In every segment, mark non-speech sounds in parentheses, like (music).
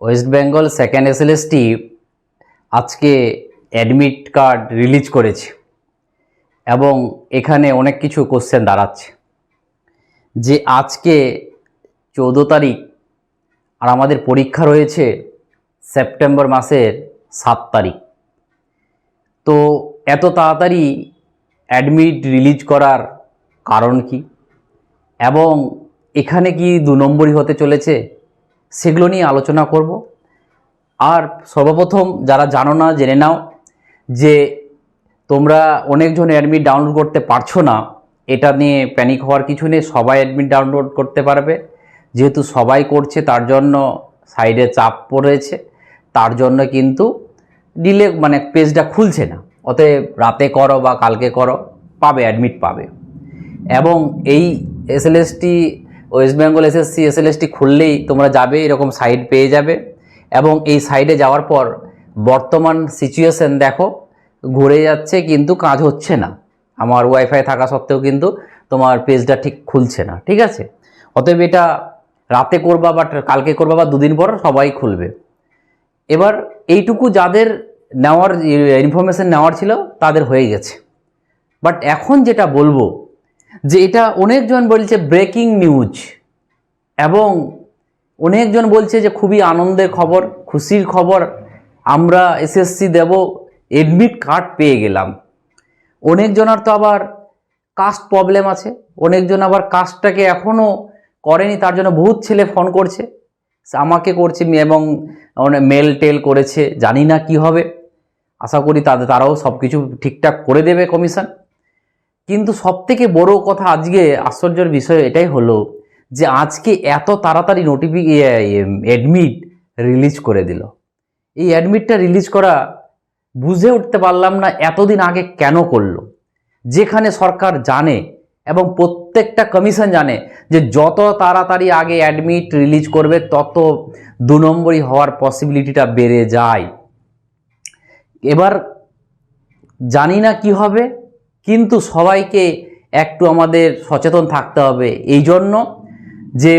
West Bengal second SLST আজকে admit card release করেছে এবং এখানে অনেক কিছু কোশ্চেন দাঁড়াচ্ছে যে আজকে চৌদ্দ তারিখ আর আমাদের পরীক্ষা রয়েছে সেপ্টেম্বর মাসের সাত তারিখ। তো এত তাড়াতাড়ি অ্যাডমিট রিলিজ করার কারণ কি? এবং এখানে কি দু নম্বরই হতে চলেছে? সেগুলো নিয়ে আলোচনা করব। আর সর্বপ্রথম যারা জানো না, জেনে নাও যে তোমরা অনেকজন অ্যাডমিট ডাউনলোড করতে পারছ না, এটা নিয়ে প্যানিক হওয়ার কিছু নেই, সবাই অ্যাডমিট ডাউনলোড করতে পারবে। যেহেতু সবাই করছে, তার জন্য সাইডে চাপ পড়েছে, তার জন্য কিন্তু ডিলে মানে পেজটা খুলছে না। অতএব রাতে করো বা কালকে করো, পাবে অ্যাডমিট পাবে। এবং এই SLST West Bengal SSC SLST খুললেই তোমরা যাবে, এরকম সাইট পেয়ে যাবে। এবং এই সাইডে যাওয়ার পর বর্তমান সিচুয়েশন দেখো, ঘুরে যাচ্ছে কিন্তু কাজ হচ্ছে না। আমার ওয়াইফাই থাকা সত্ত্বেও কিন্তু তোমার পেজটা ঠিক খুলছে না, ঠিক আছে? অতএব এটা রাতে করবা বা কালকে করবা বা দুদিন পর সবাই খুলবে। এবার এইটুকু যাদের নেওয়ার ইনফরমেশন নেওয়ার ছিল, তাদের হয়ে গেছে। বাট এখন যেটা বলব যে এটা অনেকজন বলছে ব্রেকিং নিউজ এবং অনেকজন বলছে যে খুবই আনন্দের খবর, খুশির খবর, আমরা এসএসসি দেব এডমিট কার্ড পেয়ে গেলাম। অনেকজনের তো আবার কাস্ট প্রবলেম আছে, অনেকজন আবার কাস্টটাকে এখনও করেনি, তার জন্য বহুত ছেলে ফোন করছে, আমাকে করছে এবং মেল টেল করেছে, জানি না কি হবে। আশা করি তাদের, তারাও সব কিছু ঠিকঠাক করে দেবে কমিশন কিন্তু সবথেকে বড় কথা আজকে আশ্চর্যের বিষয় এটাই হলো যে আজকে এত তাড়াতাড়ি নোটিফি অ্যাডমিট রিলিজ করে দিল। এই অ্যাডমিটটা রিলিজ করা বুঝে উঠতে পারলাম না এতদিন আগে কেন করল। যেখানে সরকার জানে এবং প্রত্যেকটা কমিশন জানে যে যত তাড়াতাড়ি আগে অ্যাডমিট রিলিজ করবে, তত দু নম্বরই হওয়ার পসিবিলিটিটা বেড়ে যায়। এবার জানি না কি হবে কিন্তু সবাইকে একটু আমাদের সচেতন থাকতে হবে। এই জন্য যে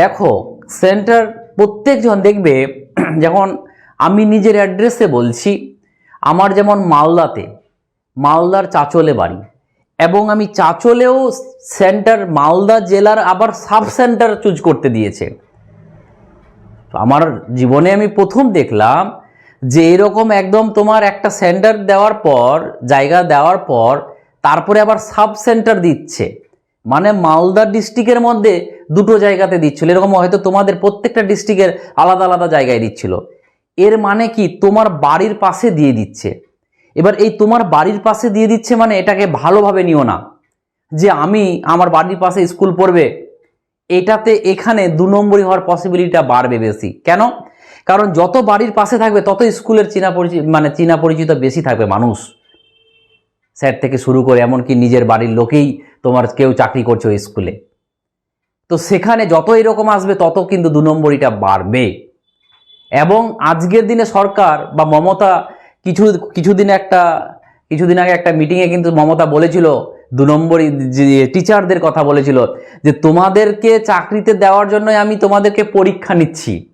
দেখো সেন্টার প্রত্যেকজন দেখবে, (clears throat) যখন আমি নিজের অ্যাড্রেসে বলছি, আমার যেমন মালদাতে, মালদার চাচলে বাড়ি, এবং আমি চাচলেও সেন্টার মালদা জেলার আবার সাব সেন্টার চুজ করতে দিয়েছে। আমার জীবনে আমি প্রথম দেখলাম যে এরকম একদম তোমার একটা সেন্টার দেওয়ার পর, জায়গা দেওয়ার পর তারপরে আবার সাব সেন্টার দিচ্ছে। মানে মালদা ডিস্ট্রিক্টের মধ্যে দুটো জায়গাতে দিচ্ছিল। এরকম হয়তো তোমাদের প্রত্যেকটা ডিস্ট্রিক্টের আলাদা আলাদা জায়গায় দিচ্ছিল। এর মানে কি? তোমার বাড়ির পাশে দিয়ে দিচ্ছে। এবার এই তোমার বাড়ির পাশে দিয়ে দিচ্ছে মানে এটাকে ভালোভাবে নিও না। যে আমি আমার বাড়ির পাশে স্কুল পড়বে, এটাতে এখানে দু নম্বরই হওয়ার পসিবিলিটিটা বাড়বে বেশি। কেন? কারণ যত বাড়ির পাশে থাকবে তত স্কুলের চীনা পরিচিত মানে চীনা পরিচিত বেশি থাকবে মানুষ। স্যার থেকে শুরু করে এমনকি নিজের বাড়ির লোকেই তোমার কেউ চাকরি করছে ওই স্কুলে। তো সেখানে যত এরকম আসবে, তত কিন্তু দু নম্বরিটা বাড়বে। এবং আজকের দিনে সরকার বা মমতা কিছু, কিছুদিন একটা, কিছুদিন আগে একটা মিটিংয়ে কিন্তু মমতা বলেছিল, দু নম্বরই যে টিচারদের কথা বলেছিল, যে তোমাদেরকে চাকরিতে দেওয়ার জন্য আমি তোমাদেরকে পরীক্ষা নিচ্ছি।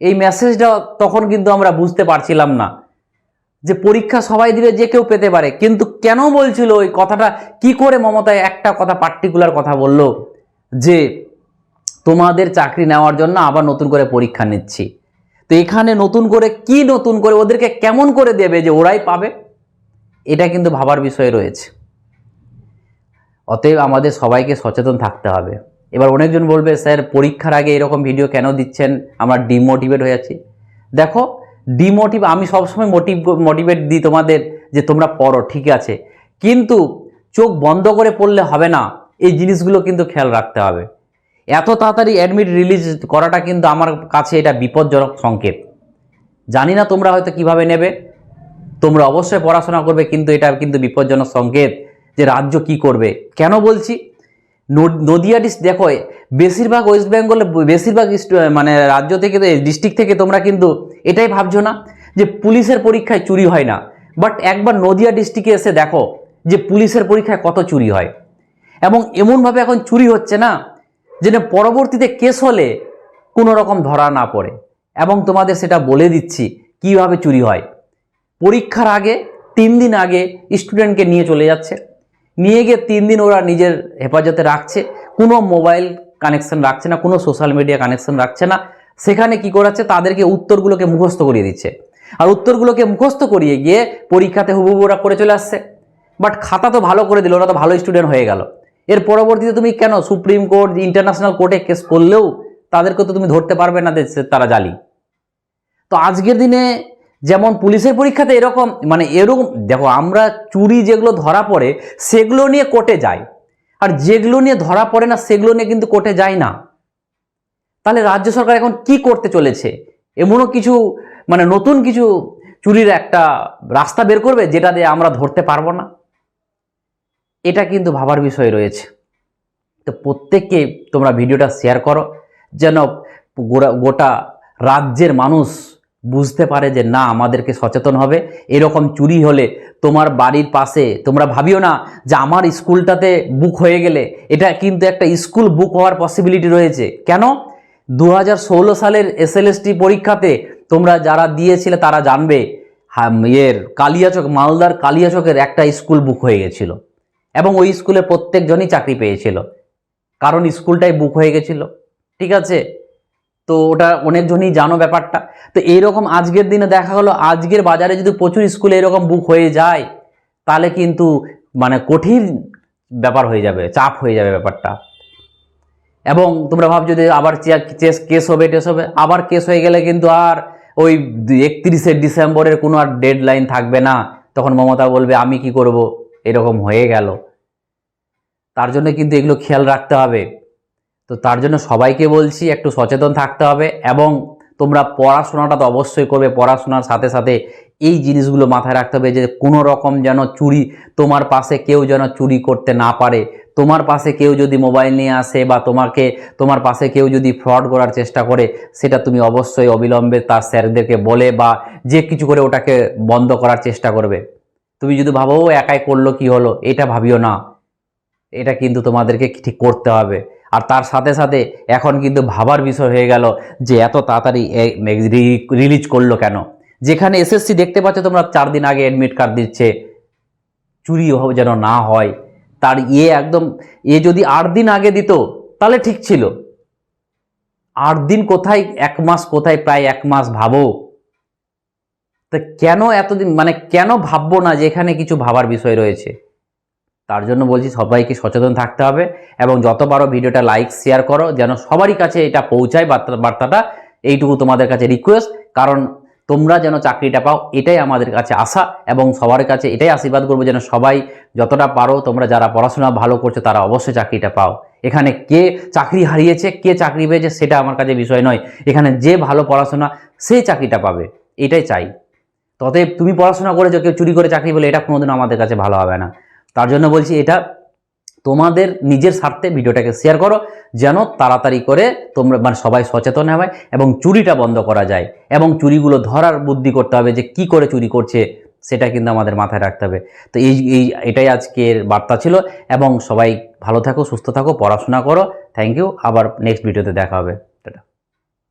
এই মেসেজটা তখন কিন্তু আমরা বুঝতে পারছিলাম না। যে পরীক্ষা সবাই দিবে যে কেউ পেতে পারে। কিন্তু কেন বলছিল ওই কথাটা? কি করে মমতায় একটা কথা পার্টিকুলার কথা বলল? যে তোমাদের চাকরি নেওয়ার জন্য আবার নতুন করে পরীক্ষা নিচ্ছি। তো এখানে নতুন করে কি নতুন করে? ওদেরকে কেমন করে দেবে যে ওরাই পাবে? এটা কিন্তু ভাবার বিষয় রয়েছে। অতএব আমাদের সবাইকে সচেতন থাকতে হবে। এবার অনেকজন বলবে, স্যার, পরীক্ষার আগে এরকম ভিডিও কেন দিচ্ছেন? আমরা ডিমোটিভেট হয়ে যাচ্ছি দেখো ডিমোটিভ আমি সবসময় মোটিভ মোটিভেট দিই তোমাদের যে তোমরা পড়ো, ঠিক আছে? কিন্তু চোখ বন্ধ করে পড়লে হবে না। এই জিনিসগুলো কিন্তু খেয়াল রাখতে হবে। এত তাড়াতাড়ি অ্যাডমিট রিলিজ করাটা কিন্তু আমার কাছে এটা বিপজ্জনক সংকেত। জানি না তোমরা হয়তো কীভাবে নেবে। তোমরা অবশ্যই পড়াশোনা করবে, কিন্তু এটা কিন্তু বিপজ্জনক সংকেত যে রাজ্য কি করবে। কেন বলছি? নদিয়া দেখো, বেশিরভাগ ওয়েস্ট বেঙ্গলে, বেশিরভাগ মানে রাজ্য থেকে, ডিস্ট্রিক্ট থেকে তোমরা কিন্তু এটাই ভাবছ না যে পুলিশের পরীক্ষায় চুরি হয় না। বাট একবার নদিয়া ডিস্ট্রিক্টে এসে দেখো যে পুলিশের পরীক্ষায় কত চুরি হয়। এবং এমনভাবে এখন চুরি হচ্ছে না যেন পরবর্তীতে কেস হলে কোনো রকম ধরা না পড়ে। এবং তোমাদের সেটা বলে দিচ্ছি, কীভাবে চুরি হয়। পরীক্ষার আগে, তিন দিন আগে স্টুডেন্টকে নিয়ে চলে যাচ্ছে। নিয়ে গিয়ে তিন দিন ওরা নিজের হেফাজতে রাখছে। কোনো মোবাইল কানেকশন রাখছে না, কোনো সোশ্যাল মিডিয়া কানেকশন রাখছে না। সেখানে কি করাচ্ছে? তাদেরকে উত্তরগুলোকে মুখস্থ করিয়ে দিচ্ছে। আর উত্তরগুলোকে মুখস্থ করিয়ে গিয়ে পরীক্ষাতে হুবহু ওরা করে চলে আসছে। বাট খাতা তো ভালো করে দিল, ওরা তো ভালো স্টুডেন্ট হয়ে গেল। এর পরবর্তীতে তুমি কেন সুপ্রিম কোর্ট ইন্টারন্যাশনাল কোর্টে কেস করলেও তাদেরকে তো তুমি ধরতে পারবে না তারা জালি তো আজকের দিনে যেমন পুলিশের পরীক্ষাতে এরকম মানে এরকম, দেখো আমরা চুরি যেগুলো ধরা পড়ে, সেগুলো নিয়ে কোর্টে যায় আর যেগুলো নিয়ে ধরা পড়ে না, সেগুলো নিয়ে কিন্তু কোর্টে যায় না। তাহলে রাজ্য সরকার এখন কি করতে চলেছে? এমনও কিছু মানে নতুন কিছু চুরির একটা রাস্তা বের করবে যেটা দিয়ে আমরা ধরতে পারব না? এটা কিন্তু ভাবার বিষয় রয়েছে। তো প্রত্যেককে তোমরা ভিডিওটা শেয়ার করো, যেন গোটা রাজ্যের মানুষ বুঝতে পারে যে না, আমাদেরকে সচেতন হবে। এরকম চুরি হলে তোমার বাড়ির পাশে, তোমরা ভাবিও না যে আমার স্কুলটাতে বুক হয়ে গেলে। এটা কিন্তু একটা স্কুল বুক হওয়ার পসিবিলিটি রয়েছে। কেন? দু হাজার ষোলো সালের এসএলএসটি পরীক্ষাতে তোমরা যারা দিয়েছিলে তারা জানবে ইয়ের কালিয়াচক, মালদার কালিয়াচকের একটা স্কুল বুক হয়ে গেছিল। এবং ওই স্কুলে প্রত্যেকজনই চাকরি পেয়েছিল। কারণ স্কুলটাই বুক হয়ে গেছিল। ঠিক আছে? তো ওটা অনেকজনই জানো ব্যাপারটা। তো এইরকম আজকের দিনে দেখা গেলো আজকের বাজারে যদি প্রচুর স্কুলে এরকম বুক হয়ে যায়, তাহলে কিন্তু মানে কঠিন ব্যাপার হয়ে যাবে, চাপ হয়ে যাবে ব্যাপারটা। এবং তোমরা ভাবছ যে আবার চেস, কেস হবে, টেস হবে, আবার কেস হয়ে গেলে কিন্তু আর ওই একত্রিশে ডিসেম্বরের কোনো আর ডেড লাইন থাকবে না। তখন মমতা বলবে, আমি কি করব? এরকম হয়ে গেল। তার জন্য কিন্তু এগুলো খেয়াল রাখতে হবে। তো তার জন্য সবাইকে বলছি, একটু সচেতন থাকতে হবে এবং তোমরা পড়াশোনাটা তো অবশ্যই করবে, পড়াশোনার সাথে সাথে এই জিনিসগুলো মাথায় রাখতে হবে যে কোনো রকম যেন চুরি, তোমার পাশে কেউ যেন চুরি করতে না পারে, তোমার পাশে কেউ যদি মোবাইল নিয়ে আসে বা তোমাকে, তোমার পাশে কেউ যদি ফ্রড করার চেষ্টা করে, সেটা তুমি অবশ্যই অবিলম্বে তার স্যারদেরকে বলে বা যে কিছু করে ওটাকে বন্ধ করার চেষ্টা করবে। তুমি যদি ভাবো একাই করল, কি হলো? এটা ভাবিও না। এটা কিন্তু তোমাদেরকে ঠিক করতে হবে। আর তার সাথে সাথে এখন কিন্তু ভাবার বিষয় হয়ে গেল যে এত তাড়াতাড়ি রিলিজ করল কেন? যেখানে এসএসসি দেখতে পাচ্ছ তোমরা চার দিন আগে অ্যাডমিট কার্ড দিচ্ছে। চুরি যেন না হয়। তার ইয়ে একদম, এ যদি আট দিন আগে দিত, তাহলে ঠিক ছিল। আট দিন কোথায়, এক মাস কোথায়, প্রায় এক মাস ভাবো। তা কেন এতদিন মানে কেন ভাববো না যে এখানে কিছু ভাবার বিষয় রয়েছে? তার জন্য বলছি সবাইকে সচেতন থাকতে হবে এবং যত পারো ভিডিওটা লাইক শেয়ার করো, যেন সবারই কাছে এটা পৌঁছায় বার্তা বার্তাটা। এইটুকু তোমাদের কাছে রিকোয়েস্ট কারণ তোমরা যেন চাকরিটা পাও, এটাই আমাদের কাছে আশা এবং সবার কাছে এটাই আশীর্বাদ করব যেন সবাই যতটা পারো, তোমরা যারা পড়াশোনা ভালো করছ, তারা অবশ্যই চাকরিটা পাও। এখানে কে চাকরি হারিয়েছে, কে চাকরি পেয়েছে, সেটা আমার কাছে বিষয় নয়। এখানে যে ভালো পড়াশোনা সেই চাকরিটা পাবে। এটাই চাই। ততএব তুমি পড়াশোনা করেছ, কেউ চুরি করে চাকরি বলে এটা কোনোদিন আমাদের কাছে ভালো হবে না। তার জন্য বলছি এটা তোমাদের নিজের স্বার্থে ভিডিওটাকে শেয়ার করো, যেন তাড়াতাড়ি করে তোমরা মানে সবাই সচেতন হবে এবং চুরিটা বন্ধ করা যায় এবং চুরিগুলো ধরার বুদ্ধি করতে হবে যে কি করে চুরি করছে, সেটা কিন্তু আমাদের মাথায় রাখতে হবে। তো এই এই, এটাই আজকের বার্তা ছিল এবং সবাই ভালো থাকো, সুস্থ থাকো, পড়াশোনা করো। থ্যাংক ইউ আবার নেক্সট ভিডিওতে দেখা হবে।